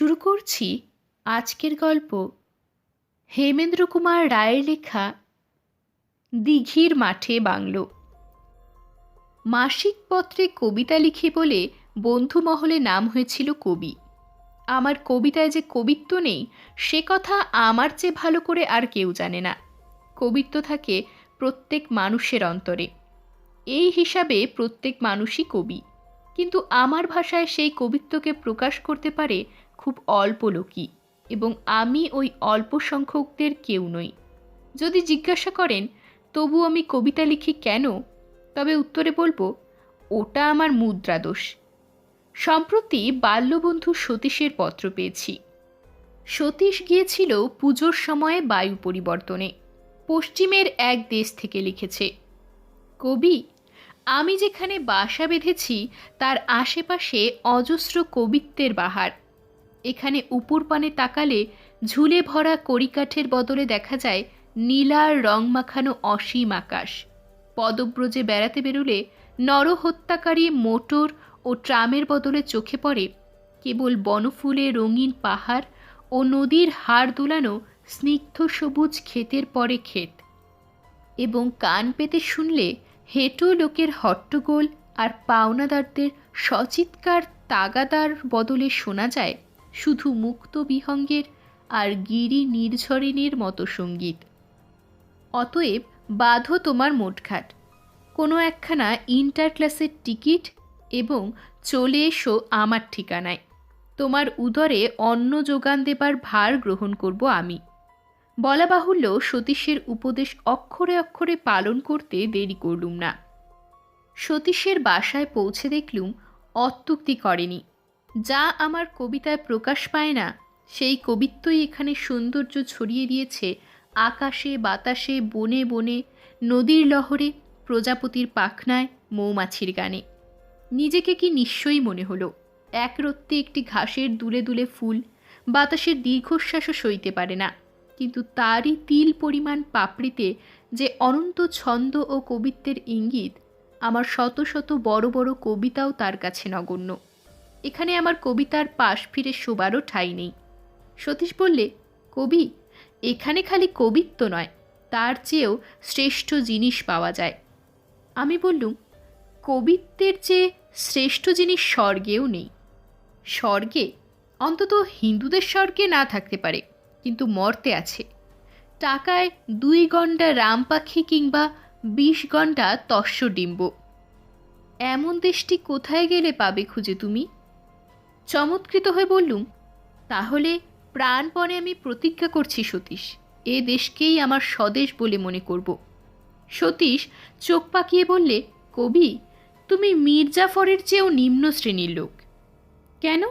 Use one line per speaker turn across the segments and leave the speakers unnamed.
শুরু করছি আজকের গল্প। হেমেন্দ্র কুমার রায়ের লেখা, দিঘির মাঠে বাংলো। মাসিক পত্রে কবিতা লিখি বলে বন্ধু মহলে নাম হয়েছিল কবি। আমার কবিতায় যে কবিত্ব নেই, সে কথা আমার চেয়ে ভালো করে আর কেউ জানে না। কবিত্ব থাকে প্রত্যেক মানুষের অন্তরে। এই হিসাবে প্রত্যেক মানুষই কবি। কিন্তু আমার ভাষায় সেই কবিত্বকে প্রকাশ করতে পারে খুব অল্প লোকই এবং আমি ওই অল্প সংখ্যকদের কেউ নই। যদি জিজ্ঞাসা করেন, তবু আমি কবিতা লিখি কেন? তবে উত্তরে বলব, ওটা আমার মুদ্রাদোষ। সম্প্রতি বাল্যবন্ধু সতীশের পত্র পেয়েছি। সতীশ গিয়েছিল পুজোর সময়ে বায়ু পরিবর্তনে। পশ্চিমের এক দেশ থেকে লিখেছে, কবি আমি যেখানে বাসা বেঁধেছি, তার আশেপাশে অজস্র কবিত্বের বাহার। এখানে উপর পানে তাকালে ঝুলে ভরা কড়িকাঠের বদলে দেখা যায় নীলার রং মাখানো অসীম আকাশ। পদব্রজে বেড়াতে বেরুলে নরহত্যাকারী মোটর ও ট্রামের বদলে চোখে পড়ে কেবল বনফুলে রঙিন পাহাড় ও নদীর হাড় দোলানো স্নিগ্ধ সবুজ ক্ষেতের পরে ক্ষেত। এবং কান পেতে শুনলে হেঁটো লোকের হট্টগোল আর পাওনাদারদের সচিৎকার তাগাদার বদলে শোনা যায় শুধু মুক্ত বিহঙ্গের আর গিরি নির্ঝরিণীর মতো সংগীত। অতএব বাঁধো তোমার মোটঘাট। কোনো একখানা ইন্টার ক্লাসের টিকিট এবং চলে এসো আমার ঠিকানায়। তোমার উদরে অন্ন যোগান দেবার ভার গ্রহণ করব আমি। বলা বাহুল্য সতীশের উপদেশ অক্ষরে অক্ষরে পালন করতে দেরি করলুম না। সতীশের বাসায় পৌঁছে দেখলুম অত্যুক্তি করেনি। যা আমার কবিতায় প্রকাশ পায় না, সেই কবিত্বই এখানে সৌন্দর্য ছড়িয়ে দিয়েছে আকাশে, বাতাসে, বনে বনে, নদীর লহরে, প্রজাপতির পাখনায়, মৌমাছির গানে। নিজেকে কি নিশ্চয়ই মনে হলো? একরত্তে একটি ঘাসের দুলে দুলে ফুল, বাতাসের দীর্ঘশ্বাসও সইতে পারে না। কিন্তু তারই তিল পরিমাণ পাপড়িতে যে অনন্ত ছন্দ ও কবিত্বের ইঙ্গিত, আমার শত শত বড় বড় কবিতাও তার কাছে নগণ্য। এখানে আমার কবিতার পাশ ফিরে শোবারও ঠাঁই নেই। সতীশ বললে, কবি, এখানে খালি কবিত্ব নয়, তার চেয়েও শ্রেষ্ঠ জিনিস পাওয়া যায়। আমি বললুম, কবিত্বের চেয়ে শ্রেষ্ঠ জিনিস স্বর্গেও নেই। স্বর্গে? অন্তত হিন্দুদের স্বর্গে না থাকতে পারে। কিন্তু মর্তে আছে। টাকায় দুই ঘণ্টা রাম পাখি কিংবা বিশ ঘণ্টা তস্য ডিম্ব। এমন দেশটি কোথায় গেলে পাবে খুঁজে তুমি? চমৎকৃত হয়ে বললুম, তাহলে প্রাণপণে আমি প্রতিজ্ঞা করছি সতীশ। এ দেশকেই আমার স্বদেশ বলে মনে করব। সতীশ চোখ পাকিয়ে বললে, কবি, তুমি মির্জাফরের চেয়েও নিম্ন শ্রেণির লোক। কেন?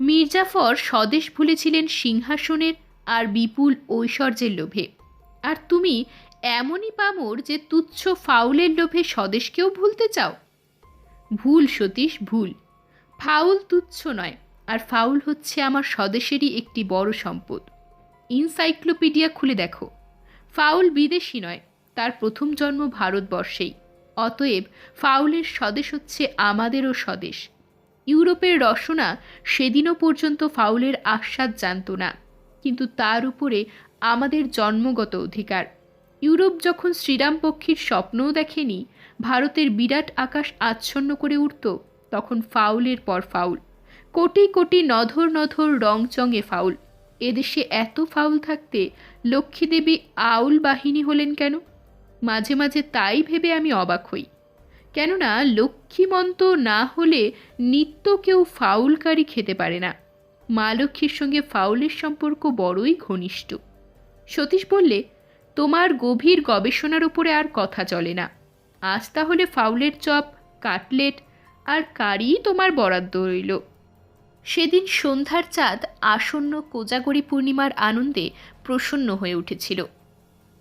মির্জাফর স্বদেশ ভুলেছিলেন সিংহাসনের আর বিপুল ঐশ্বর্যের লোভে। আর তুমি এমনই পামর যে তুচ্ছ ফাউলের লোভে স্বদেশকেও ভুলতে চাও? ভুল সতীশ, ভুল। ফাউল তুচ্ছ নয়, আর ফাউল হচ্ছে আমার স্বদেশেরই একটি বড় সম্পদ। ইনসাইক্লোপিডিয়া খুলে দেখো। ফাউল বিদেশি নয়, তার প্রথম জন্ম ভারতবর্ষেই। অতএব ফাউলের স্বদেশ হচ্ছে আমাদেরও স্বদেশ। ইউরোপের রসনা সেদিনও পর্যন্ত ফাউলের আস্বাদ জানত না। কিন্তু তার উপরে আমাদের জন্মগত অধিকার। ইউরোপ যখন শ্রীরাম পক্ষীর স্বপ্নও দেখেনি, ভারতের বিরাট আকাশ আচ্ছন্ন করে উঠত, তখন ফাউলের পর ফাউল। কোটি কোটি নধর নধর রংচঙে ফাউল। এদেশে এত ফাউল থাকতে লক্ষ্মীদেবী আউল বাহিনী হলেন কেন? মাঝে মাঝে তাই ভেবে আমি অবাক হই। কেননা লক্ষ্মীমন্ত না হলে নিত্য কেউ ফাউলকারী খেতে পারে না। মা লক্ষ্মীর সঙ্গে ফাউলের সম্পর্ক বড়ই ঘনিষ্ঠ। সতীশ বললে, তোমার গভীর গবেষণার উপরে আর কথা চলে না। আজ তাহলে ফাউলের চপ, কাটলেট আর কারি তোমার বরাদ্দ রইল। সেদিন সন্ধ্যার চাঁদ আসন্ন কোজাগরী পূর্ণিমার আনন্দে প্রসন্ন হয়ে উঠেছিল।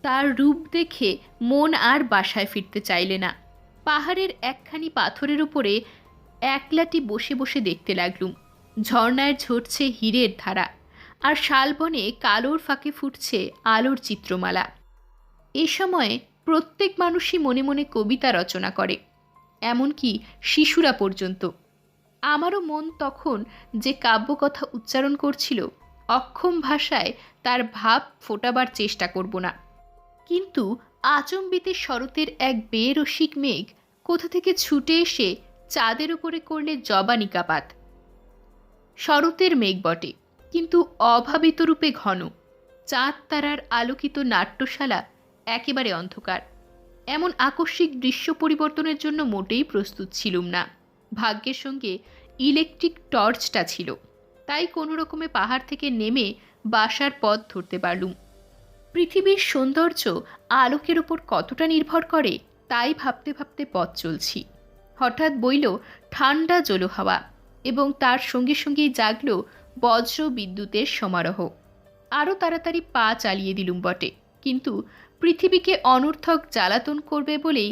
তার রূপ দেখে মন আর বাসায় ফিরতে চাইলে না। পাহাড়ের একখানি পাথরের উপরে একলাটি বসে বসে দেখতে লাগলুম। ঝর্ণায় ঝরছে হীরের ধারা, আর শালবনে কালোর ফাঁকে ফুটছে আলোর চিত্রমালা। এ সময়ে প্রত্যেক মানুষই মনে মনে কবিতা রচনা করে, এমনকি শিশুরা পর্যন্ত। আমারও মন তখন যে কাব্যকথা উচ্চারণ করছিল, অক্ষম ভাষায় তার ভাব ফোটাবার চেষ্টা করব না। কিন্তু আচম্বিতে শরতের এক বেরসিক মেঘ কোথা থেকে ছুটে এসে চাঁদের উপরে করলে জবানিকাপাত? শরতের মেঘ বটে, কিন্তু অভাবিত রূপে ঘন। চাঁদ তারার আলোকিত নাট্যশালা একেবারে অন্ধকার। এমন আকস্মিক দৃশ্য পরিবর্তনের জন্য মোটেই প্রস্তুত ছিলুম না। ভাগ্যের সঙ্গে ইলেকট্রিক টর্চটা ছিল, তাই কোনো রকমে পাহাড় থেকে নেমে বাসার পথ ধরতে পারলুম। পৃথিবীর সৌন্দর্য আলোকের উপর কতটা নির্ভর করে তাই ভাবতে ভাবতে পথ চলছি। হঠাৎ বইল ঠান্ডা জলো হাওয়া এবং তার সঙ্গে সঙ্গেই জাগল বজ্র বিদ্যুতের সমারোহ। আরও তাড়াতাড়ি পা চালিয়ে দিলুম বটে, কিন্তু পৃথিবীকে অনর্থক জ্বালাতন করবে বলেই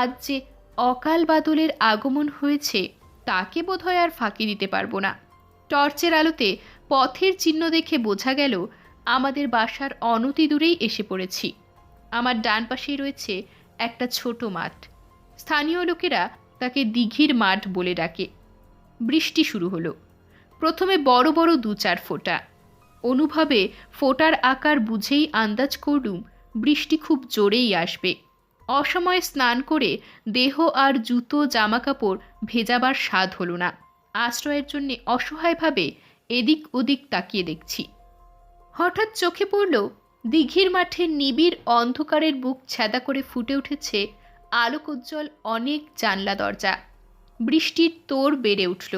আজ যে অকাল বাদলের আগমন হয়েছে, তাকে বোধহয় আর ফাঁকি দিতে পারব না। টর্চের আলোতে পথের চিহ্ন দেখে বোঝা গেল, আমাদের বাসার অনতি দূরেই এসে পড়েছি। আমার ডান পাশেই রয়েছে একটা ছোট মাঠ। স্থানীয় লোকেরা তাকে দিঘির মাঠ বলে ডাকে। বৃষ্টি শুরু হলো। প্রথমে বড় বড় দু চার ফোঁটা। অনুভবে ফোটার আকার বুঝেই আন্দাজ করলুম, বৃষ্টি খুব জোরেই আসবে। অসময়ে স্নান করে দেহ আর জুতো, জামাকাপড় ভেজাবার স্বাদ হলো না। আশ্রয়ের জন্যে অসহায়ভাবে এদিক ওদিক তাকিয়ে দেখছি। হঠাৎ চোখে পড়ল দিঘির মাঠে নিবিড় অন্ধকারের বুক ছ্যাদা করে ফুটে উঠেছে আলোকোজ্জ্বল অনেক জানলা দরজা। বৃষ্টির তোর বেড়ে উঠল।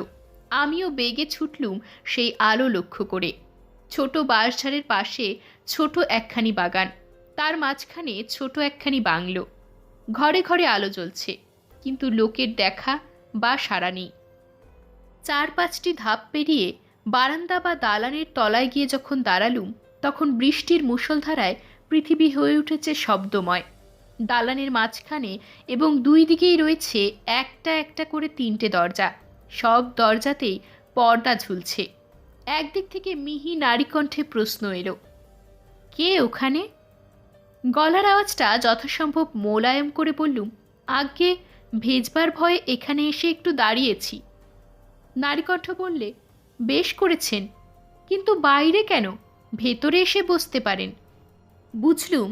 আমিও বেগে ছুটলুম সেই আলো লক্ষ্য করে। ছোট বাঁশঝাড়ের পাশে ছোট একখানি বাগান। তার মাঝখানে ছোট একখানি বাংলো। ঘরে ঘরে আলো জ্বলছে, কিন্তু লোকের দেখা বা সারা নেই। চার পাঁচটি ধাপ পেরিয়ে বারান্দা বা দালানের তলায় গিয়ে যখন দাঁড়ালুম তখন বৃষ্টির মুষলধারায় পৃথিবী হয়ে উঠেছে শব্দময়। দালানের মাঝখানে এবং দুই দিকেই রয়েছে একটা একটা করে তিনটে দরজা। সব দরজাতেই পর্দা ঝুলছে। একদিক থেকে মিহি নারীকণ্ঠে প্রশ্ন এলো, কে ওখানে? গলার আওয়াজটা যথাসম্ভব মোলায়েম করে বললুম আগে ভেজবার ভয়ে এখানে এসে একটু দাঁড়িয়েছি। নারীকণ্ঠ বললে, বেশ করেছেন, কিন্তু বাইরে কেন? ভেতরে এসে বসতে পারেন। বুঝলুম,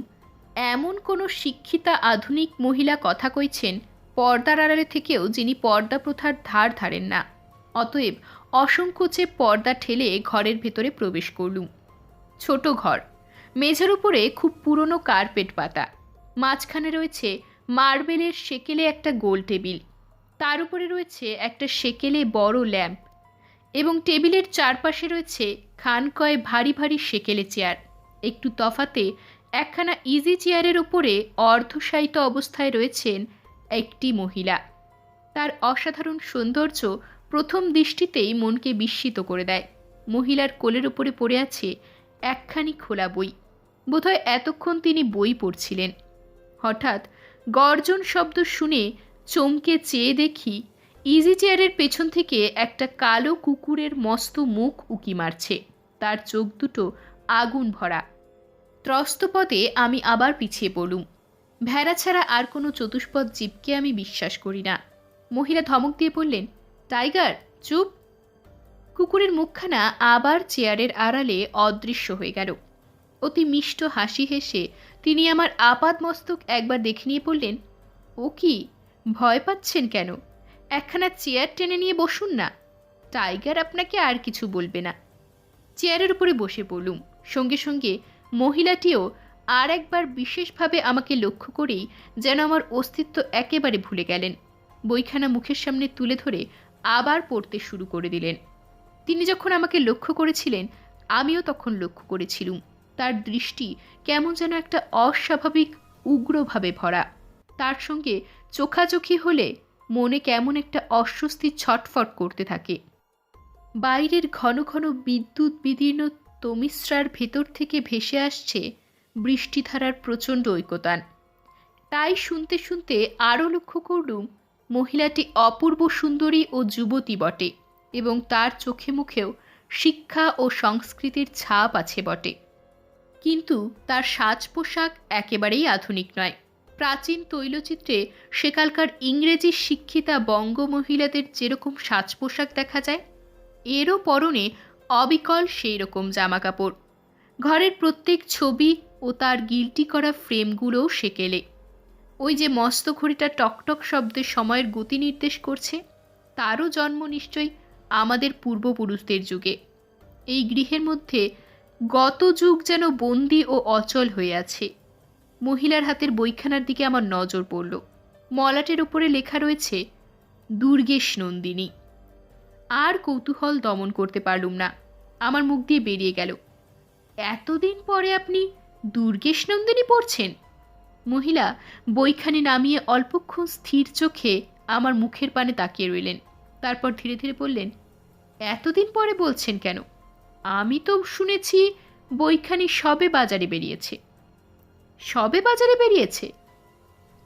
এমন কোনো শিক্ষিতা আধুনিক মহিলা কথা কইছেন পর্দার আড়ালে থেকেও যিনি পর্দা প্রথার ধার ধারেন না। অতএব অসংকোচে পর্দা ঠেলে ঘরের ভেতরে প্রবেশ করলুম। ছোট ঘর, মেঝের উপরে খুব পুরনো কার্পেট পাতা, মাঝখানে রয়েছে মার্বেলের সেকেলে একটা গোল টেবিল, তার উপরে রয়েছে একটা সেকেলে বড় ল্যাম্প এবং টেবিলের চারপাশে রয়েছে খানকয় ভারী ভারী সেকেলে চেয়ার। একটু তফাতে একখানা ইজি চেয়ারের উপরে অর্ধশায়িত অবস্থায় রয়েছেন একটি মহিলা। তার অসাধারণ সৌন্দর্য প্রথম দৃষ্টিতেই মনকে বিস্মিত করে দেয়। মহিলার কোলের উপরে পড়ে আছে একখানি খোলা বই। বোধহয় এতক্ষণ তিনি বই পড়ছিলেন। হঠাৎ গর্জন শব্দ শুনে চমকে চেয়ে দেখি ইজি চেয়ারের পেছন থেকে একটা কালো কুকুরের মস্ত মুখ উকি মারছে। তার চোখ দুটো আগুন ভরা। ত্রস্তপদে আমি আবার পিছিয়ে পড়লুম। ভেড়া ছাড়া আর কোনো চতুষ্পদ জীবকে আমি বিশ্বাস করি না। মহিলা ধমক দিয়ে বললেন, টাইগার, চুপ! কুকুরের মুখখানা আবার চেয়ারের আড়ালে অদৃশ্য হয়ে গেল। অতি মিষ্ট হাসি হেসে তিনি আমার আপাদ মস্তক একবার দেখে নিয়ে বললেন, ও কি? ভয় পাচ্ছেন কেন? একখানা চেয়ার টেনে নিয়ে বসুন না। টাইগার আপনাকে আর কিছু বলবে না। চেয়ারের উপরে বসে পড়লুম। সঙ্গে সঙ্গে মহিলাটিও আর একবার বিশেষভাবে আমাকে লক্ষ্য করেই যেন আমার অস্তিত্ব একেবারে ভুলে গেলেন। বইখানা মুখের সামনে তুলে ধরে আবার পড়তে শুরু করে দিলেন। তিনি যখন আমাকে লক্ষ্য করেছিলেন, আমিও তখন লক্ষ্য করেছিলুম। তার দৃষ্টি কেমন যেন একটা অস্বাভাবিক, উগ্রভাবে ভরা। তার সঙ্গে চোখাচোখি হলে মনে কেমন একটা অস্বস্তি ছটফট করতে থাকে। বাইরের ঘন ঘন বিদ্যুৎ বিদীর্ণ তমিশ্রার ভেতর থেকে ভেসে আসছে বৃষ্টিধারার প্রচণ্ড ঐকতান। তাই শুনতে শুনতে আরও লক্ষ্য করলুম, মহিলাটি অপূর্ব সুন্দরী ও যুবতী বটে এবং তার চোখে মুখেও শিক্ষা ও সংস্কৃতির ছাপ আছে বটে। কিন্তু তার সাজ পোশাক একেবারেই আধুনিক নয়। প্রাচীন তৈলচিত্রে সেকালকার ইংরেজি শিক্ষিতা বঙ্গ মহিলাদের যেরকম সাজ পোশাক দেখা যায়, এরও পরনে অবিকল সেই রকম জামা কাপড় ঘরের প্রত্যেক ছবি ও তার গিলটি করা ফ্রেমগুলোও সেকেলে। ওই যে মস্ত ঘড়িটা টকটক শব্দে সময়ের গতি নির্দেশ করছে, তারও জন্ম নিশ্চয়ই আমাদের পূর্বপুরুষদের যুগে। এই গৃহের মধ্যে গত যুগ যেন বন্দি ও অচল হয়ে আছে। মহিলার হাতের বইখানার দিকে আমার নজর পড়ল। মলাটের উপরে লেখা রয়েছে, দুর্গেশ নন্দিনী। আর কৌতূহল দমন করতে পারলুম না। আমার মুখ দিয়ে বেরিয়ে গেল। এতদিন পরে আপনি দুর্গেশ নন্দিনী পড়ছেন? মহিলা বইখানি নামিয়ে অল্পক্ষণ স্থির চোখে আমার মুখের পানে তাকিয়ে রইলেন। তারপর ধীরে ধীরে বললেন, এতদিন পরে বলছেন কেন? আমি তো শুনেছি বইখানি সবে বাজারে বেরিয়েছে। সবে বাজারে বেরিয়েছে।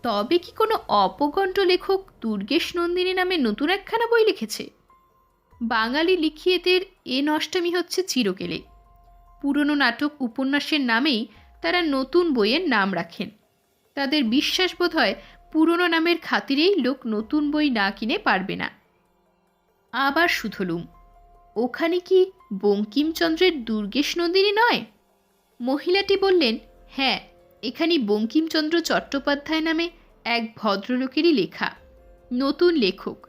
তবে কি কোনো অপকণ্ঠ লেখক দুর্গেশ নন্দিনী নামে নতুন একখানা বই লিখেছে? বাঙালি লিখিয়েদের এ নষ্টামি হচ্ছে চিরকেলে। পুরনো নাটক উপন্যাসের নামেই তারা নতুন বইয়ের নাম রাখেন। তাদের বিশ্বাস বোধ হয় পুরনো নামের খাতিরেই লোক নতুন বই না কিনে পারবে না। আবার শুধলুম ওখানে কি বঙ্কিমচন্দ্রের দুর্গেশ নন্দিনী নয়? মহিলাটি বললেন হ্যাঁ এখানে বঙ্কিমচন্দ্র চট্টোপাধ্যায় নামে এক ভদ্রলোকেরই লেখা। নতুন লেখক।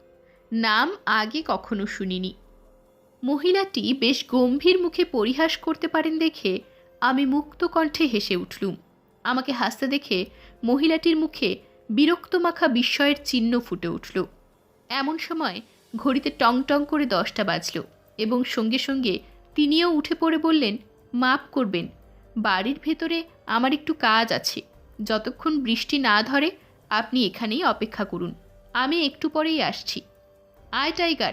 নাম আগে কখনো শুনিনি। মহিলাটি বেশ গম্ভীর মুখে পরিহাস করতে পারেন দেখে আমি মুক্ত কণ্ঠে হেসে উঠলুম। আমাকে হাসতে দেখে মহিলাটির মুখে বিরক্ত মাখা বিস্ময়ের চিহ্ন ফুটে উঠল। এমন সময় ঘড়িতে টং টং করে দশটা বাজল এবং সঙ্গে সঙ্গে তিনিও উঠে পড়ে বললেন, মাপ করবেন। বাড়ির ভেতরে আমার একটু কাজ আছে। যতক্ষণ বৃষ্টি না ধরে, আপনি এখানেই অপেক্ষা করুন। আমি একটু পরেই আসছি। আয়, টাইগার।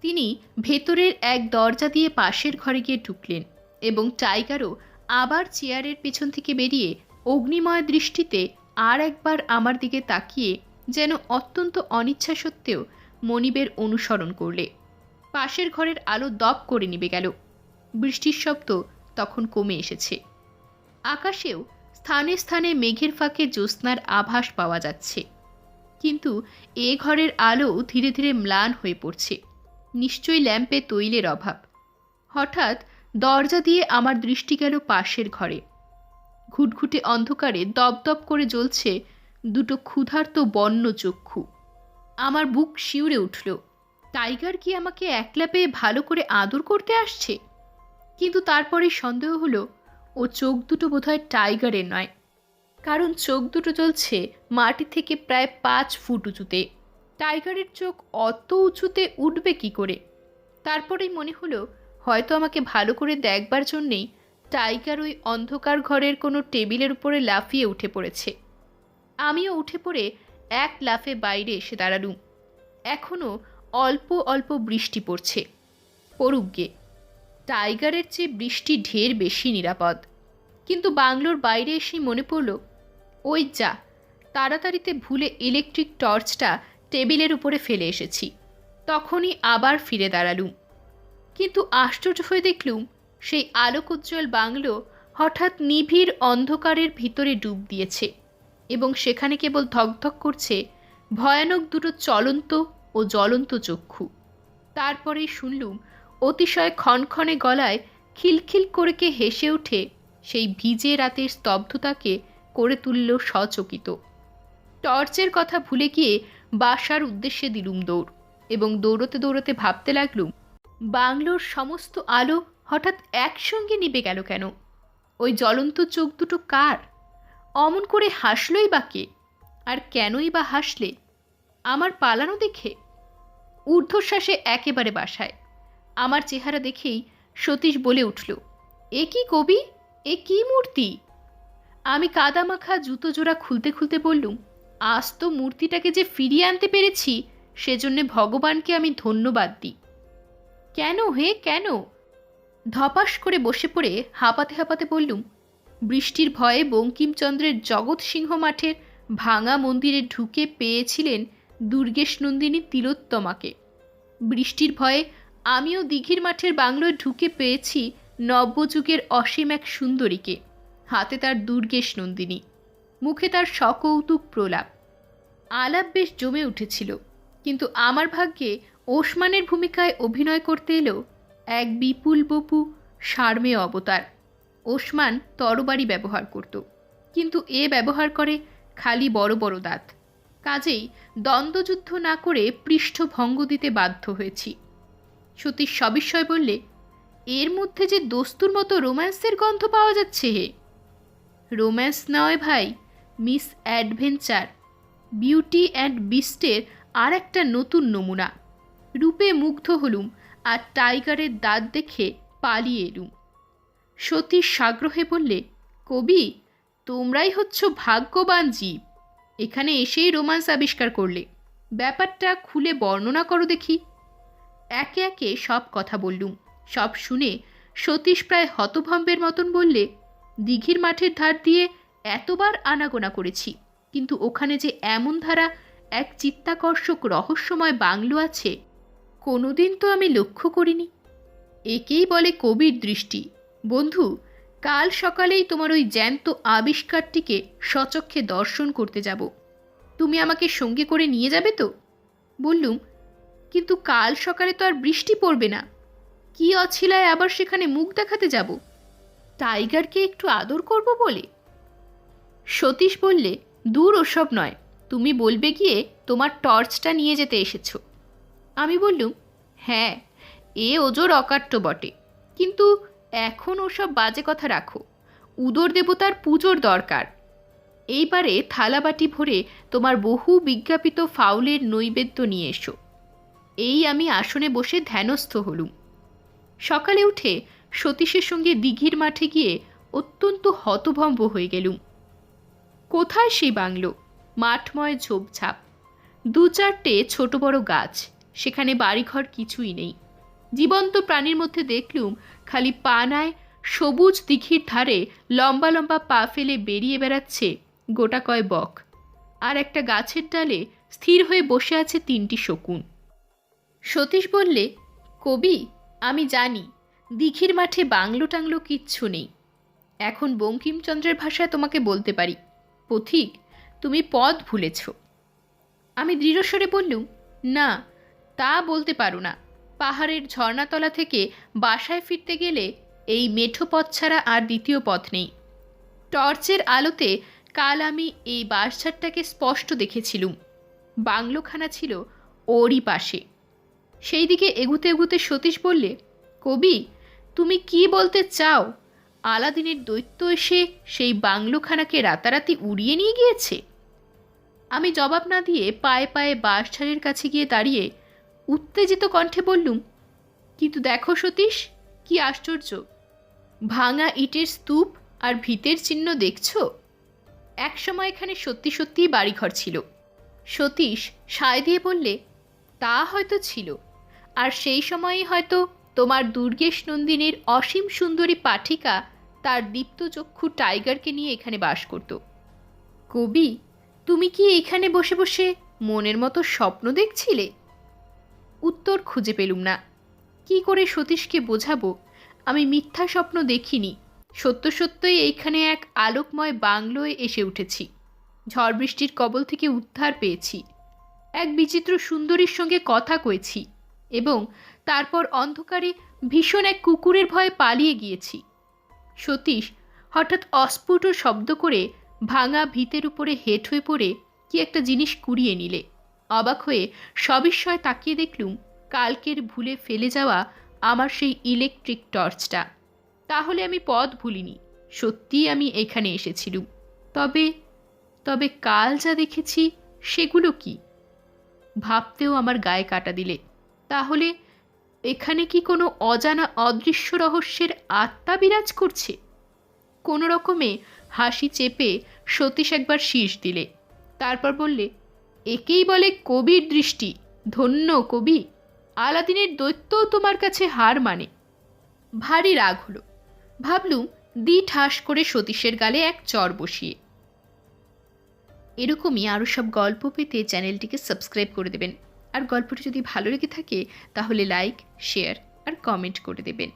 তিনি ভেতরের এক দরজা দিয়ে পাশের ঘরে গিয়ে ঢুকলেন এবং টাইগারও আবার চেয়ারের পেছন থেকে বেরিয়ে অগ্নিময় দৃষ্টিতে আর একবার আমার দিকে তাকিয়ে যেন অত্যন্ত অনিচ্ছা সত্ত্বেও মনিবের অনুসরণ করলে। পাশের ঘরের আলো দপ করে নিবে গেল। বৃষ্টির শব্দ তখন কমে এসেছে। আকাশেও স্থানে স্থানে মেঘের ফাঁকে জ্যোৎস্নার আভাস পাওয়া যাচ্ছে। কিন্তু এ ঘরের আলো ধীরে ধীরে ম্লান হয়ে পড়ছে। নিশ্চয়ই ল্যাম্পে তৈলের অভাব। হঠাৎ দরজা দিয়ে আমার দৃষ্টি গেল পাশের ঘরে। ঘুটঘুটে অন্ধকারে দপদপ করে জ্বলছে দুটো ক্ষুধার্ত বন্য চক্ষু। আমার বুক শিউরে উঠল। টাইগার কি আমাকে একলা পেয়ে ভালো করে আদর করতে আসছে? কিন্তু তারপরে সন্দেহ হলো ও চোখ দুটো বোধহয় টাইগারের নয়। কারণ চোখ দুটো জ্বলছে মাটি থেকে প্রায় পাঁচ ফুট উঁচুতে। টাইগারের চোখ অত উঁচুতে উঠবে কি করে? তারপরেই মনে হলো, হয়তো আমাকে ভালো করে দেখবার জন্যেই টাইগার ওই অন্ধকার ঘরের কোনো টেবিলের উপরে লাফিয়ে উঠে পড়েছে। আমিও উঠে পড়ে এক লাফে বাইরে এসে দাঁড়ালুম। এখনও অল্প অল্প বৃষ্টি পড়ছে। পড়ুক টাইগারের চেয়ে বৃষ্টি ঢের বেশি নিরাপদ। কিন্তু বাংলোর বাইরে এসে মনে পড়ল, ওই যা, তাড়াতাড়িতে ভুলে ইলেকট্রিক টর্চটা টেবিলের উপরে ফেলে এসেছি। তখনই আবার ফিরে দাঁড়ালুম। কিন্তু আশ্চর্য হয়ে দেখলুম, সেই আলোকোজ্জ্বল বাংলো হঠাৎ নিবিড় অন্ধকারের ভিতরে ডুব দিয়েছে এবং সেখানে কেবল ধকধক করছে ভয়ানক দুটো চলন্ত ও জ্বলন্ত চক্ষু। তারপরেই শুনলুম অতিশয় ক্ষণক্ষণে গলায় খিলখিল করে কে হেসে উঠে সেই ভিজে রাতের স্তব্ধতাকে করে তুলল সচকিত। টর্চের কথা ভুলে গিয়ে বাসার উদ্দেশ্যে দিলুম দৌড় এবং দৌড়তে দৌড়তে ভাবতে লাগলুম, বাংলোর সমস্ত আলো হঠাৎ একসঙ্গে নিবে গেল কেন? ওই জ্বলন্ত চোখ দুটো কার? অমন করে হাসলই বা কে? আর কেনই বা হাসলে? আমার পালানো দেখে? ঊর্ধ্বশ্বাসে একেবারে বাসায়। আমার চেহারা দেখেই সতীশ বলে উঠল, এ কি কবি? এ কি মূর্তি? আমি কাদামাখা জুতো জোড়া খুলতে খুলতে বললুম, আজ তো মূর্তিটাকে যে ফিরিয়ে আনতে পেরেছি, সেজন্যে ভগবানকে আমি ধন্যবাদ দিই। কেন হে, কেন? ধপাস করে বসে পড়ে হাঁপাতে হাঁপাতে বললুম, বৃষ্টির ভয়ে বঙ্কিমচন্দ্রের জগৎ সিংহ মাঠের ভাঙা মন্দিরে ঢুকে পেয়েছিলেন দুর্গেশ নন্দিনী তিলোত্তমাকে। বৃষ্টির ভয়ে আমিও দিঘির মাঠের বাংলোয় ঢুকে পেয়েছি নব্যযুগের অসীম এক সুন্দরীকে, হাতে তার দুর্গেশ নন্দিনী, মুখে তার সকৌতুক প্রলাপ। আলাপ বেশ জমে উঠেছিল, কিন্তু আমার ভাগ্যে ওসমানের ভূমিকায় অভিনয় করতে এলো এক বিপুল বপু, সার্মে অবতার। ওসমান তরবারি ব্যবহার করত, কিন্তু এ ব্যবহার করে খালি বড় বড় দাঁত। কাজেই দ্বন্দ্বযুদ্ধ না করে পৃষ্ঠভঙ্গ দিতে বাধ্য হয়েছি। সতীশ সবিস্ময় বললে, এর মধ্যে যে দস্তুর মতো রোম্যান্সের গন্ধ পাওয়া যাচ্ছে হে। রোম্যান্স নয় ভাই, মিস অ্যাডভেঞ্চার। বিউটি অ্যান্ড বিস্টের আর একটা নতুন নমুনা। রূপে মুগ্ধ হলুম আর টাইগারের দাঁত দেখে পালিয়ে এলুম। সতীশ সাগ্রহে বললে, কবি, তোমরাই হচ্ছ ভাগ্যবান জীব। এখানে এসেই রোমান্স আবিষ্কার করলে। ব্যাপারটা খুলে বর্ণনা করো দেখি। একে একে সব কথা বললুম। সব শুনে সতীশ প্রায় হতভম্বের মতন বললে, দিঘির মাঠের ধার দিয়ে এতবার আনাগোনা করেছি, কিন্তু ওখানে যে এমন ধারা, এক চিত্তাকর্ষক রহস্যময় বাংলো আছে, কোনোদিন তো আমি লক্ষ্য করিনি। একেই বলে কবির দৃষ্টি। বন্ধু, কাল সকালেই তোমার ওই জ্যান্ত আবিষ্কারটিকে সচক্ষে দর্শন করতে যাব। তুমি আমাকে সঙ্গে করে নিয়ে যাবে তো? বললুম কিন্তু কাল সকালে তো আর বৃষ্টি পড়বে না। কি অছিলায় আবার সেখানে মুখ দেখাতে যাব? টাইগারকে একটু আদর করব বলে? সতীশ বললে, দূর ওসব নয়, তুমি বলবে গিয়ে তোমার টর্চটা নিয়ে যেতে এসেছ। আমি বললুম হ্যাঁ এ ওজোর অকাট্য বটে। কিন্তু এখন ওসব বাজে কথা রাখো, উদর দেবতার পুজোর দরকার। এইবারে থালাবাটি ভরে তোমার বহু বিজ্ঞাপিত ফাউলের নৈবেদ্য নিয়ে এসো। এই আমি আসনে বসে ধ্যানস্থ হলুম। সকালে উঠে সতীশের সঙ্গে দিঘির মাঠে গিয়ে অত্যন্ত হতভম্ব হয়ে গেলুম। কোথায় সেই বাংলো? মাঠময় ঝোপঝাপ। দু চারটে ছোট বড় গাছ, সেখানে বাড়িঘর কিছুই নেই। জীবন্ত প্রাণীর মধ্যে দেখলুম খালি পানায় সবুজ দিঘির ধারে লম্বা লম্বা পা ফেলে বেরিয়ে বেড়াচ্ছে গোটা কয় বক। আর একটা গাছের ডালে স্থির হয়ে বসে আছে তিনটি শকুন। সতীশ বললে, কবি, আমি জানি, দিঘির মাঠে বাংলো টাংলো কিচ্ছু নেই। এখন বঙ্কিমচন্দ্রের ভাষায় তোমাকে বলতে পারি, পথিক, তুমি পথ ভুলেছ। আমি দৃঢ়স্বরে বললুম, না, তা বলতে পারো না। পাহাড়ের ঝর্ণাতলা থেকে বাসায় ফিরতে গেলে এই মেঠো পথ ছাড়া আর দ্বিতীয় পথ নেই। টর্চের আলোতে কাল আমি এই বাঁশঝাড়টাকে স্পষ্ট দেখেছিলুম। বাংলোখানা ছিল ওরই পাশে। সেই দিকে এগুতে এগুতে সতীশ বললে, কবি, তুমি কি বলতে চাও? আলাদিনের দৈত্য এসে সেই বাংলোখানাকে রাতারাতি উড়িয়ে নিয়ে গিয়েছে? আমি জবাব না দিয়ে পায়ে পায়ে বাঁশঝাড়ের কাছে গিয়ে দাঁড়িয়ে উত্তেজিত কণ্ঠে বললুম, কিন্তু দেখো সতীশ, কি আশ্চর্য। ভাঙা ইটের স্তূপ আর ভিতের চিহ্ন দেখছ? একসময় এখানে সত্যি সত্যিই বাড়িঘর ছিল। সতীশ সায় দিয়ে বললে, তা হয়তো ছিল। আর সেই সময়ই হয়তো তোমার দুর্গেশ নন্দিনীর অসীম সুন্দরী পাঠিকা তার দীপ্তচক্ষু টাইগারকে নিয়ে এখানে বাস করত। কবি, তুমি কি এখানে বসে বসে মনের মতো স্বপ্ন দেখছিলে? উত্তর খুঁজে পেলুম না। কি করে সতীশকে বোঝাবো? আমি মিথ্যা স্বপ্ন দেখিনি। সত্য সত্যই এইখানে এক আলোকময় বাংলোয় এসে উঠেছি। ঝড় বৃষ্টির কবল থেকে উদ্ধার পেয়েছি। এক বিচিত্র সুন্দরীর সঙ্গে কথা কয়েছি। এবং তারপর অন্ধকারে ভীষণ এক কুকুরের ভয়ে পালিয়ে গিয়েছি। সতীশ হঠাৎ অস্ফুট শব্দ করে ভাঙা ভিতের উপরে হেট হয়ে পড়ে কি একটা জিনিস কুড়িয়ে নিলে। অবাক হয়ে সবিস্ময় তাকিয়ে দেখলুম কালকের ভুলে ফেলে যাওয়া আমার সেই ইলেকট্রিক টর্চটা। তাহলে আমি পথ ভুলিনি, সত্যিই আমি এখানে এসেছিলুম। তবে তবে কাল যা দেখেছি সেগুলো কি? ভাবতেও আমার গায়ে কাটা দিলে। তাহলে এখানে কি কোনো অজানা অদৃশ্য রহস্যের আত্মা বিরাজ করছে? কোনো রকমে হাসি চেপে সতীশ একবার শীষ দিলে। তারপর বললে, একেই বলে কবির দৃষ্টি, ধন্য কবি। আলাদিনের দৈত্যও তোমার কাছে হার মানে। ভারী রাগ হলো। ভাবলুম দি ঠাস করে সতীশের গালে এক চর বসিয়ে। এরকমই আরও সব গল্প পেতে চ্যানেলটিকে সাবস্ক্রাইব করে দেবেন। আর গল্পটি যদি ভালো লেগে থাকে তাহলে লাইক শেয়ার আর কমেন্ট করে দেবেন।